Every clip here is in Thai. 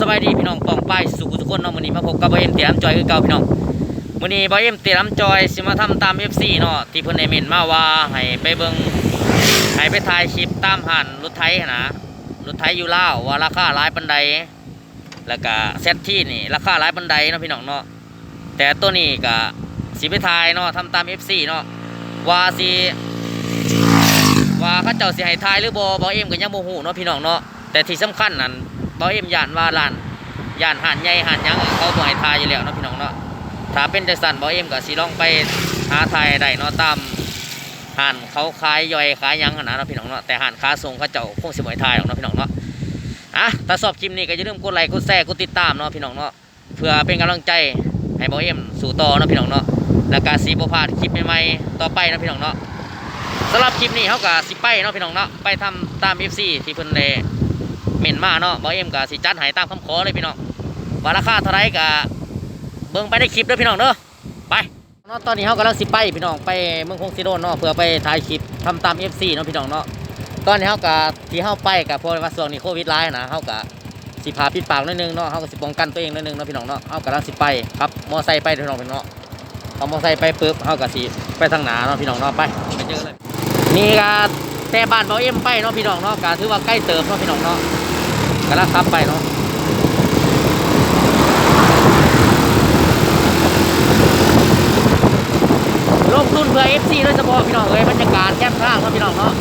สบายดีพี่น้องปองป้ายสุขทุกคนเนาะมื้อนี้มาพบกับบอยเอ็มเตียมจอยคือเก่าพี่น้องมื้อนี้บอยเอ็มเตียมจอยสิมาทำตาม FC เนาะที่เพิ่นได้เมนมาว่าให้ไปเบิ่งให้ไปถ่ายคลิปตามหันรถไถหั้นะรถไถอยู่ลาวว่าราคาหลายปานใดแล้วก็เซตที่นี่ราคาหลายปานใดเนาะพี่น้องเนาะแต่ตัวนี้ก็สิไปถ่ายเนาะทำตาม FC เนาะว่าสิว่าเขาเจ้าสิให้ทายหรือบ่บ่เอ็มก็ยังบ่ฮู้เนาะพี่น้องเนาะแต่ที่สำคัญนั่น บ่เอ็มย่านว่าร้านย่านหานใหญ่หานยังเขาบ่ให้ทายอยู่แล้วเนาะพี่น้องเนาะถ้าเป็นจังซั่นบ่เอ็มก็สิลองไปหาทายให้ได้เนาะตามหานเขาขายย่อยขายยังหั่นนะเนาะพี่น้องเนาะแต่หานค้าส่งเขาเจ้าคงสิบ่ให้ทายหรอกเนาะพี่น้องเนาะอะถ้าชอบคลิปนี้ก็อย่าลืมกดไลค์กดแชร์กดติดตามเนาะพี่น้องเนาะเพื่อเป็นกำลังใจให้บ่เอ็มสู่ต่อเนาะพี่น้องเนาะแล้วก็สิบ่พลาดคลิปใหม่ๆต่อไปนะพี่น้องเนาะสำหรับคลิปนี้เขาก็สิไปเนาะพี่น้องเนาะไปทำตาม FC ที่เพิ่นได้ เม่นมากเนาะบ่เอ็มก็สิจัดให้ตามคำขอเลยพี่น้องว่าราคาเท่าไร่ก็เบิ่งไปในคลิปด้อพี่น้องเด้อไปเนาะตอนนี้เขากำลังสิไปพี่น้องไปเมืองคงสิโดนเนาะเพื่อไปถ่ายคลิปทำตาม FC เนาะพี่น้องเนาะตอนนี้เขาก็ที่เขาไปกับพราะว่าช่วงนี้โควิดร้ายนะเขาก็สิพาปิดปากนิดนึงเนาะเขาก็สิป้องกันตัวเองนิดนึงเนาะพี่น้องเนาะเขากำลังสิไปครับมอไซค์ไปพี่น้องพี่น้องเอามอไซค์ไปปุ๊บเขาก็สิไปทางหนาเนาะพี่น้องเนาะไปไปเจอเลยนี่ก็แต่บ้านบาเอ็มไปเนาะพี่น้องเนาะก็ถือว่าใกล้เติมเนาะพี่น้องเนาะ ก็ลักขับไปเนาะลงทุนเพื่อ FC โดยเฉพาะพี่น้องเอ้ยบรรยากาศแคบข้างเนาะพี่น้องเนาะ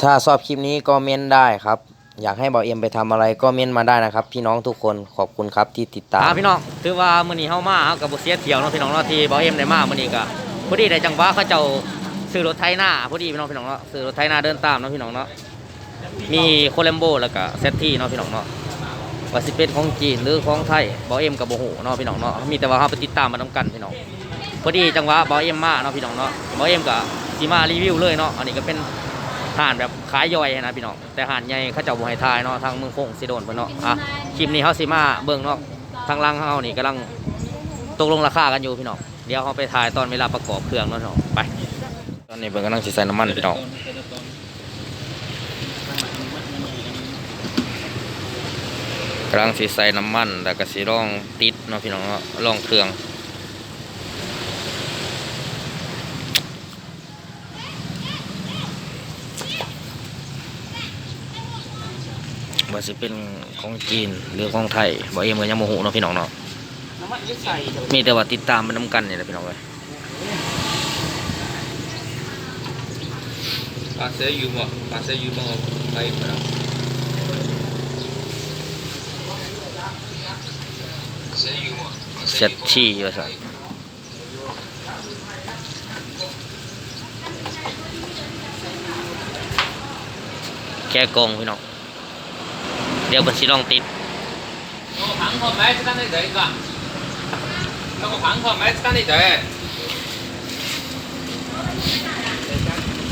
ถ้าชอบคลิปนี้ก็เม้นได้ครับ อยากให้เบาเอ็มไปทำอะไรก็เม้นมาได้นะครับ พี่น้องทุกคนขอบคุณครับที่ติดตามพี่น้องถือว่ามื้อนี้เฮามาเฮาก็บ่เสียเที่ยวเนาะพี่น้องเนาะที่เบาเอ็มได้มามื้อนี้ก็พอดีได้จังหวะเขาเจ้า ซื้อรถไถนาพอดีพี่น้องพี่น้องเนาะซื้อรถไถนาเดินตามเนาะพี่น้องเนาะมีโคลัมโบแล้วก็เซตที่เนาะพี่น้องเนาะว่าสิเป็นของจีนหรือของไทยบาเอ็มก็บ่ฮู้เนาะพี่น้องเนาะมีแต่ว่าเฮาไปติดตามมานํกันพี่น้องพอดีจังหวะบาเอ็มมาเนาะพี่น้องเนาะบาเอ็มก็สิมารีวิวเลยเนาะอันนี้ก็เป็นห่านแบบขายย่อยนะพี่น้องแต่ห่านใหญ่เขาเจ้าบ่ให้ทายเนาะทางเมืองคงสิโดนเพิ่นเนาะอะคลิปนี้เฮาสิมาเบิ่งเนาะทางหลังเฮานี่กำลังตกลงราคากันอยู่พี่น้องเดี๋ยวเฮาไปถ่ายตอนเวลาประกอบเครื่องเนาะพี่น้องไป ตอนนี้เบิ่งกำลังสิใส่น้ำมันพี่น้องกำลังสิใส่น้ำมันแล้วก็สิลองติดเนาะพี่น้องเนาะลองเครื่องว่าสิเป็นของจีนหรือของไทยบ่เอ็มก็ยังโมโหเนาะพี่น้องเนาะมีแต่ว่าติดตามมันน้ำกันนี่แหละพี่น้องเลย Pasai Yuma, Pasai Yuma of Paipara. Siap chi ya sa. Kẻ con với nó. Đeo bên xì long tiếp. Nó phẳng không mấy, cái này đấy cả. Nó phẳng không mấy, cái này đấy.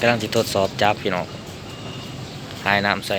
กำลังจะทดสอบจับพี่น้องหายน้ำใส่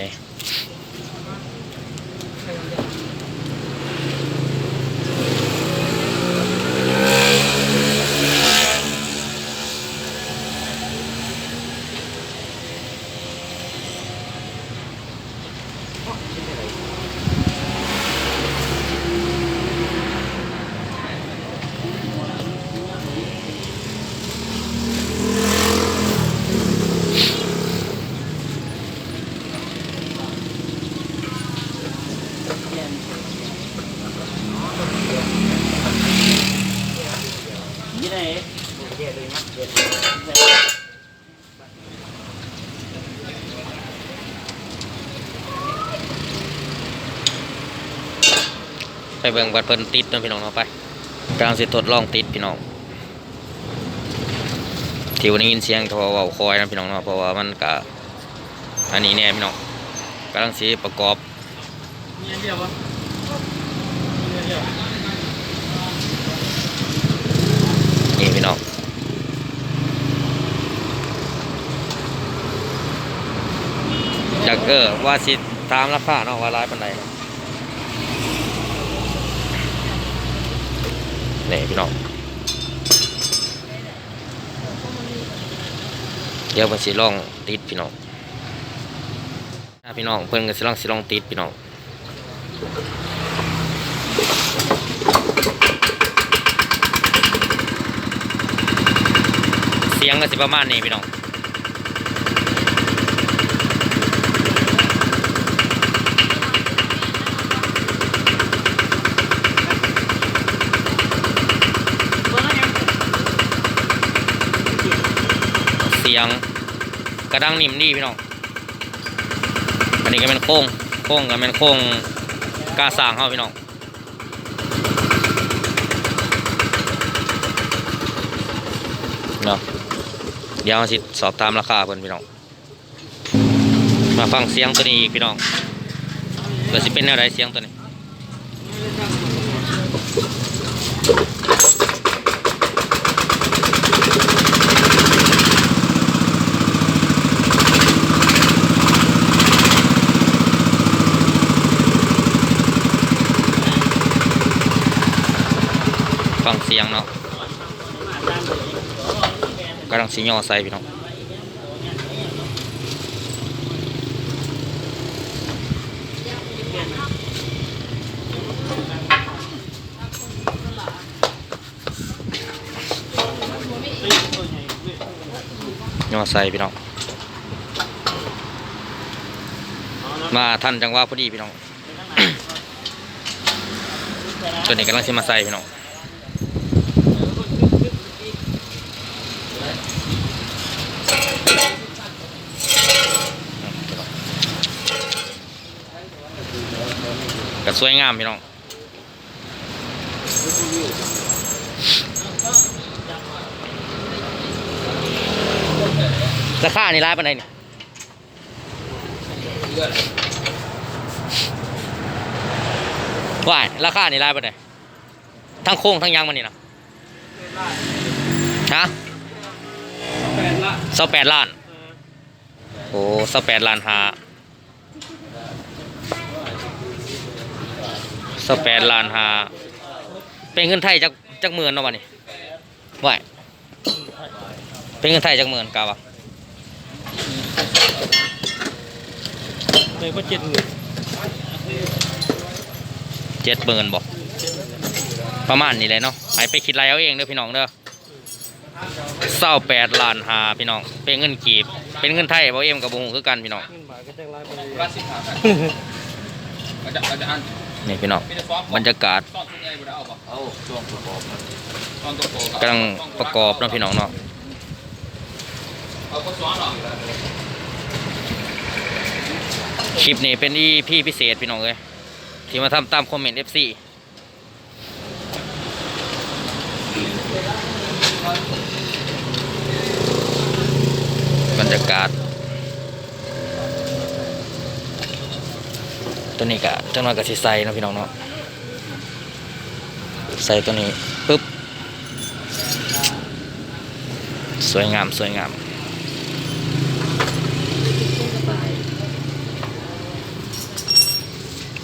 ไปเบิ่งบัดเพิ่นติดนะพี่น้องเนาไปกลังสิทดลองติดพี่น้องที่วันนี้ยินเสียงทรเว้าคอยนะพี่น้องเนาะเพราะว่ามันก็อันนี้แน่พี่น้องกำลังสิประกอบนี่พี่น้องจากเออว่าสิตามราคาเนาะว่าร้ายปันใดเนาะนี่พี่น้องเดี๋ยวมันสิลองติดพี่น้องถ้าพี่น้องเพิ่นก็สิลองสิลองติดพี่น้องเสียงก็สิประมาณนี้พี่น้อง เสียงกระดังนิ่มดีพี่น้อง อันนี้ก็เป็นโค้ง โค้งก็เป็นโค้งกาสางเขาพี่น้องเนาะเดี๋ยวเราสิสอบตามราคาเพิ่นพี่น้อง มาฟังเสียงตัวนี้อีกพี่น้องเกิดสิเป็นอะไรเสียงตัวนี้ สียงเนาะกำลังสิย่อใส่พี่น้องย่อใส่พี่น้องมาทันจังหวะพอดีพี่น้องตัวนี้กำลังสิมาใส่พี่น้อง สวยงามพี่น้องราคานี่ร้ายปานใดนี่ว่ายราคานี่ร้ายปานใดทั้งโค้งทั้งยางมันนี่นะฮะแปดละสแปดล้าน โอ้สแปดล้านหา สแปดล้านหาเป็นเงินไทยจากจากหมื่นเนาะวันนี้ว่ายเป็นเงินไทยจากหมื่นกาวะเลยก็เจ็ดหมื่นเจ็ดหมื่นบอกประมาณนี้เลยเนาะให้ไปคิดไรเอาเองเด้อพี่น้องเด้อเศร้าแปดล้านหาพี่น้อง เป็นเงินกีบ เป็นเงินไทยบ่เอ็มกับบุงคือกันพี่น้องเงินบาทก็จะร้ายไป นี่พี่น้องบรรยากาศกำลังประกอบนะพี่น้องเนาะคลิปนี้เป็นที่พี่พิเศษพี่น้องเลยที่มาทำตามคอมเมนต์เอฟซีบรรยากาศ ตัวนี้กะจังหวะกะสิใส่นะพี่น้องเนาะใส่ตัวนี้ปุ๊บสวยงามสวยงาม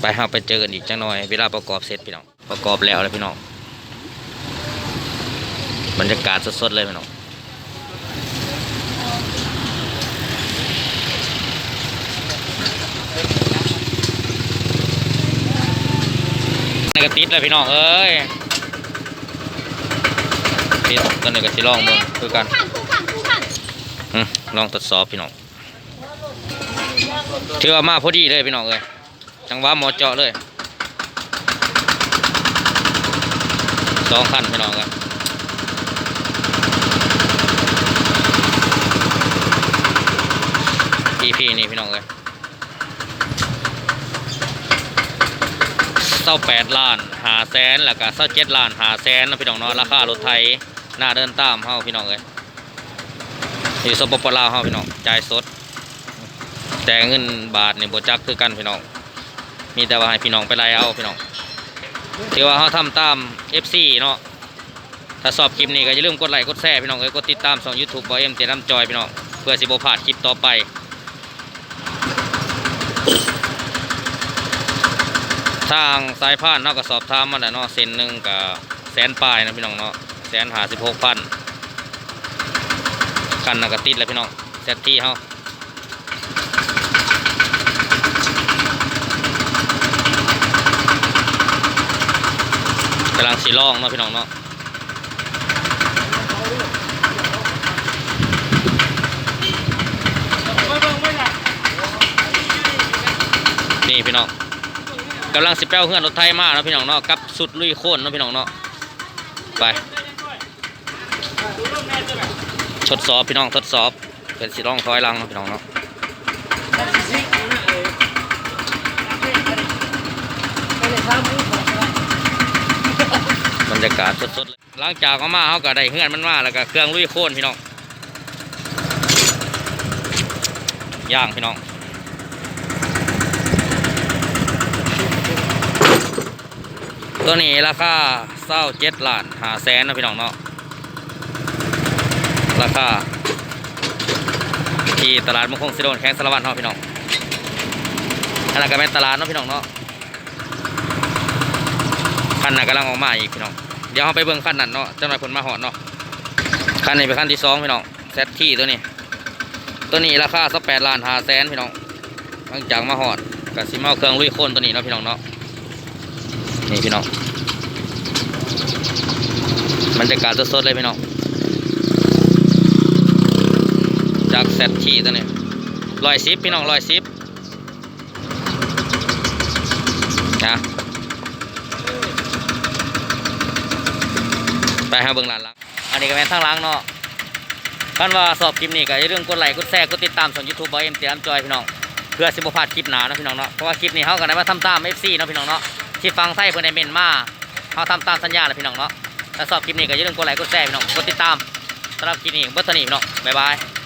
ไปห้าไปเจอกันอีกจังหน่อยเวลาประกอบเสร็จพี่น้องประกอบแล้วเลยพี่น้องบรรยากาศสดๆเลยพี่น้อง นี่ก็ติดเลยพี่น้องเอ้ยติดตัวนี้กระติลองเบิ่คือกันลองตรวจสอบพี่น้องเชื่อมาพอดีเลยพี่น้องเอ้ยจังหวะหมอเจาะเลยสองขั้นพี่น้องครับพีพีนี่พี่น้องเลย ศร้าแปดล้านหาแสนแล้วก็เศร้าเจ็ดล้านหาแสนนะพี่น้องเนาะราคารถไทยหน้าเดินตามเฮาพี่น้องเอ้ยอยู่สปปลาวเฮาพี่น้องจ่ายสด แต่เงินบาทนี่บ่จักคือกันพี่น้อง มีแต่ว่าให้พี่น้องไปไล่เอาพี่น้องถือว่าเฮาทำตาม FC เนาะถ้าชอบคลิปนี้ก็อย่าลืมกดไลค์กดแชร์พี่น้องเอ้ยกดติดตามช่อง YouTube บอยเอ็มเตน้ำจอยพี่น้องเพื่อสิบ่พลาดคลิปต่อไป ทางสายพานเนาะก็สอบถามมาแล้วเนาะเส้นหนึ่งกับแสนปลายนะพี่น้องเนาะแสนหาสิบหกพันกันนะก็ติดแล้วพี่น้องแซตที่เฮากำลังสีล่องเนาะพี่น้องเนาะนี่พี่น้อง กำลังสิแป้วเฮื่อนรถไทยมาแล้วพี่น้องเนาะกับสุดลุยโค่นนะพี่น้องเนาะไป ทดสอบพี่น้องทดสอบเป็นสิร้องถอยลังนาะพี่น้องเนาะบรรยากาศสดๆเลยหลังจากเอามาเขาก็ได้เฮื่อนมันมาแล้วก็เครื่องลุยโค่นพี่น้องย่างพี่น้อง ตัวนี้ราคาเศร้าเจ็ดล้านหาแสนนะพี่น้องเนาะราคาที่ตลาดมงคลสิโดนแข้งสารวัตรเนาะพี่น้องอันนั้นก็เป็นตลาดเนาะพี่น้องเนาะคันนั้นกำลังออกมาอีกพี่น้องเดี๋ยวเราไปเบิ่งคันนั้นเนาะเจ้าหน่อยผลมาหอดเนาะคันนี้เป็นคันที่สองพี่น้องเซตที่ตัวนี้ ตัวนี้ราคาสักแปดล้านหาแสนพี่น้องหลังจากมาหอดกับซิมาเอาเครื่องลุยโคนตัวนี้เนาะพี่น้องเนาะ นี่พี่น้องบรรยากาศสดๆเลยพี่น้องจากแซตทีตัวนี้ลอยซิปพี่น้องลอยซิปนะไปหาเบื้องหลังหลังอันนี้ก็เป็นทางล้างเนาะกันว่าสอบคลิปนี้ก็อย่าลืมกดไลค์กดแชร์กดติดตามช่องยูทูบบอยเอ็มเตียมจอยพี่น้องเพื่อสิบพลาดคลิปหนาเนาะพี่น้องเนาะเพราะว่าคลิปนี้เขาก็ได้มาทำตาม FC เนาะพี่น้องเนาะ ที่ฟังไทยเพื่อนในเมนมาเขาทำตามสัญญาแล้วพี่น้องเนาะถ้าชอบคลิปนี้ก็อย่าลืมกดไลค์กดแชร์พี่น้องกดติดตามสำหรับคลิปนี้เบอร์ตนี้พี่น้องบ๊ายบาย